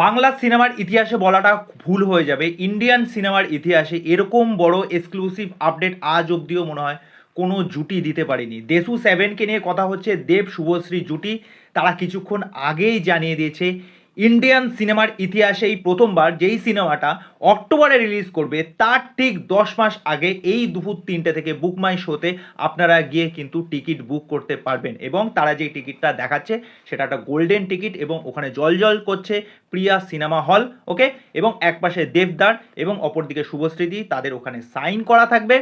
বাংলা সিনেমার ইতিহাসে বলাটা ভুল হয়ে যাবে। ইন্ডিয়ান সিনেমার ইতিহাসে এরকম বড় এক্সক্লুসিভ আপডেট আজ অবধিও মনে হয় কোনো জুটি দিতে পারেনি। দেশু সেভেনকে নিয়ে কথা হচ্ছে দেব শুভশ্রী জুটি। তারা কিছুক্ষণ আগেই জানিয়ে দিয়েছে ইন্ডিয়ান সিনেমার ইতিহাসে এই প্রথমবার যেই সিনেমাটা অক্টোবরে রিলিজ করবে, তার ঠিক দশ মাস আগে এই দুপুর তিনটে থেকে বুক মাই শোতে আপনারা গিয়ে কিন্তু টিকিট বুক করতে পারবেন এবং তারা যে টিকিটটা দেখাচ্ছে সেটা একটা গোল্ডেন টিকিট এবং ওখানে জল জল করছে প্রিয়া সিনেমা হল ওকে এবং একপাশে দেবদার এবং অপরদিকে শুভশ্রীদি, তাদের ওখানে সাইন করা থাকবে।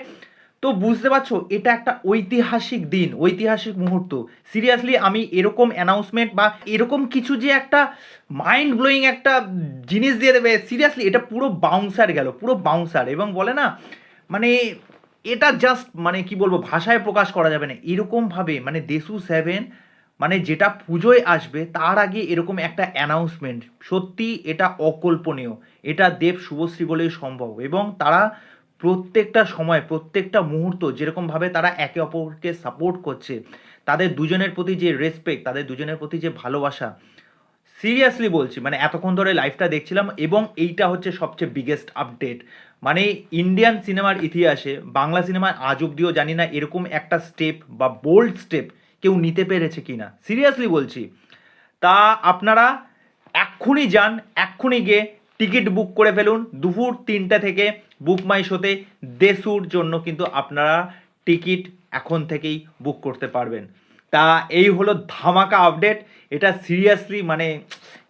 তো বুঝতে পারছ, এটা একটা ঐতিহাসিক দিন, ঐতিহাসিক মুহূর্ত। সিরিয়াসলি আমি এরকম অ্যানাউন্সমেন্ট বা এরকম কিছু যে একটা মাইন্ড ব্লোয়িং একটা জিনিস দিয়ে দেবে সিরিয়াসলি এটা পুরো বাউন্সার গেল, পুরো বাউন্সার এবং বলে না মানে এটা জাস্ট মানে কি বলব, ভাষায় প্রকাশ করা যাবে না। এরকমভাবে মানে দেশু সেভেন মানে যেটা পুজোয় আসবে, তার আগে এরকম একটা অ্যানাউন্সমেন্ট সত্যি, এটা অকল্পনীয়। এটা দেব শুভশ্রী বলেই সম্ভব। এবং তারা প্রত্যেকটা সময়, প্রত্যেকটা মুহূর্ত যেরকমভাবে তারা একে অপরকে সাপোর্ট করছে, তাদের দুজনের প্রতি যে রেসপেক্ট তাদের দুজনের প্রতি যে ভালোবাসা সিরিয়াসলি বলছি মানে এতক্ষণ ধরে লাইভটা দেখছিলাম এবং এইটা হচ্ছে সবচেয়ে বিগেস্ট আপডেট মানে ইন্ডিয়ান সিনেমার ইতিহাসে, বাংলা সিনেমায় আজ অব্দিও জানি না এরকম একটা স্টেপ বা বোল্ড স্টেপ কেউ নিতে পেরেছে কি না সিরিয়াসলি বলছি। তা আপনারা এক্ষুনি যান, এক্ষুনি গিয়ে টিকিট বুক করে ফেলুন। দুপুর তিনটে থেকে বুক মাই শোতে দেশুর জন্য কিন্তু আপনারা টিকিট এখন থেকেই বুক করতে পারবেন। তা এই হলো ধামাকা আপডেট এটা সিরিয়াসলি মানে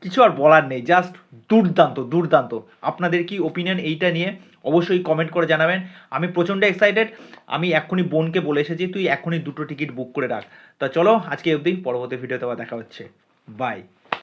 কিছু আর বলার নেই জাস্ট দুর্দান্ত দুর্দান্ত। আপনাদের কি ওপিনিয়ন এইটা নিয়ে অবশ্যই কমেন্ট করে জানাবেন। আমি প্রচণ্ড এক্সাইটেড আমি এক্ষুনি বোনকে বলে এসেছি, তুই এখনই দুটো টিকিট বুক করে রাখ। তা চলো আজকে অবধি, পরবর্তী ভিডিওতে আবার দেখা হচ্ছে। বাই